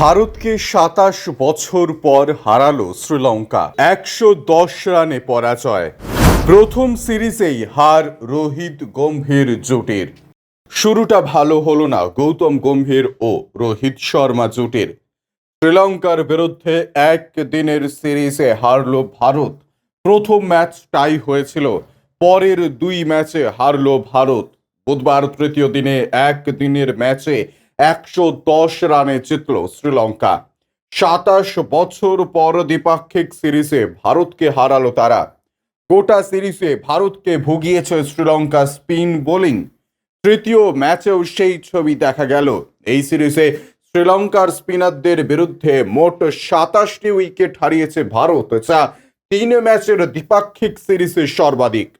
ভারতকে সাতাশ বছর পর হারালো শ্রীলঙ্কা। একশো দশ রানে পরাজয়। প্রথম সিরিজেই হার রোহিত গম্ভীর জোটের। শুরুটা ভালো হলো না গৌতম গম্ভীর ও রোহিত শর্মা জোটের। শ্রীলঙ্কার বিরুদ্ধে এক দিনের সিরিজে হারল ভারত। প্রথম ম্যাচ টাই হয়েছিল। পরের দুই ম্যাচে হারল ভারত। বুধবার তৃতীয় দিনে এক দিনের ম্যাচে একশো দশ রানে জিতল শ্রীলঙ্কা। সাতাশ বছর পর দ্বিপাক্ষিক সিরিজে ভারতকে হারালো তারা। গোটা সিরিজে ভারতকে ভুগিয়েছে শ্রীলঙ্কা স্পিন বোলিং। তৃতীয় ম্যাচেও সেই ছবি দেখা গেল। এই সিরিজে শ্রীলঙ্কার স্পিনারদের বিরুদ্ধে মোট সাতাশটি উইকেট হারিয়েছে ভারত, যা তিন ম্যাচের দ্বিপাক্ষিক সিরিজে সর্বাধিক।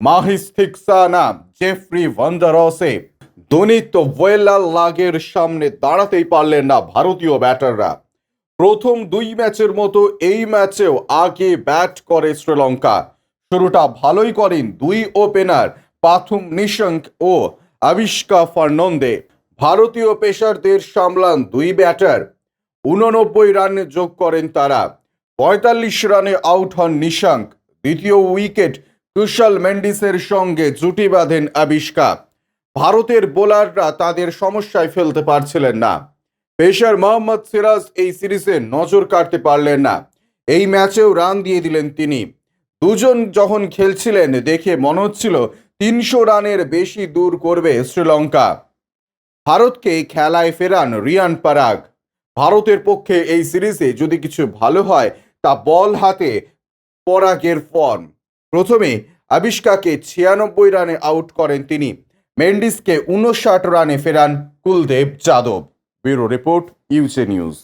মাহিস থিকসানা জেফরি ভান্ডারসে দনিত ওয়েলাল লাগের সামনে দাঁড়াতেই পারলেন না ভারতীয় ব্যাটাররা। প্রথম দুই ম্যাচের মতো এই ম্যাচেও আগে ব্যাট করে শ্রীলঙ্কা। শুরুটা ভালোই করেন দুই ওপেনার পাথুম নিশঙ্ক ও আবিষ্কা ফার্নন্দে। ভারতীয় পেসারদের সামলান দুই ব্যাটার। উননব্বই রানে যোগ করেন তারা। পঁয়তাল্লিশ রানে আউট হন নিশাঙ্ক। দ্বিতীয় উইকেট কুশল মেন্ডিসের সঙ্গে জুটি বাঁধেন আবিষ্কা। ভারতের বোলাররা তাদের সমস্যায় ফেলতে পারছিলেন না। পেশার মোহাম্মদ সিরাজ এই সিরিজে নজর কাটতে পারলেন না। এই ম্যাচেও রান দিয়ে দিলেন তিনি। দুজন যখন খেলছিলেন, দেখে মনে হচ্ছিল তিনশো রানের বেশি দূর করবে শ্রীলঙ্কা। ভারতকে খেলায় ফেরান রিয়ান পারাগ। ভারতের পক্ষে এই সিরিজে যদি কিছু ভালো হয়, তা বল হাতে পরাগের ফর্ম। প্রথমে আবিষ্কাকে ছিয়ানব্বই রানে আউট করেন তিনি। মেন্ডিসকে উনষাট রানে ফেরান Kuldeep Yadav. Bureau report U J news.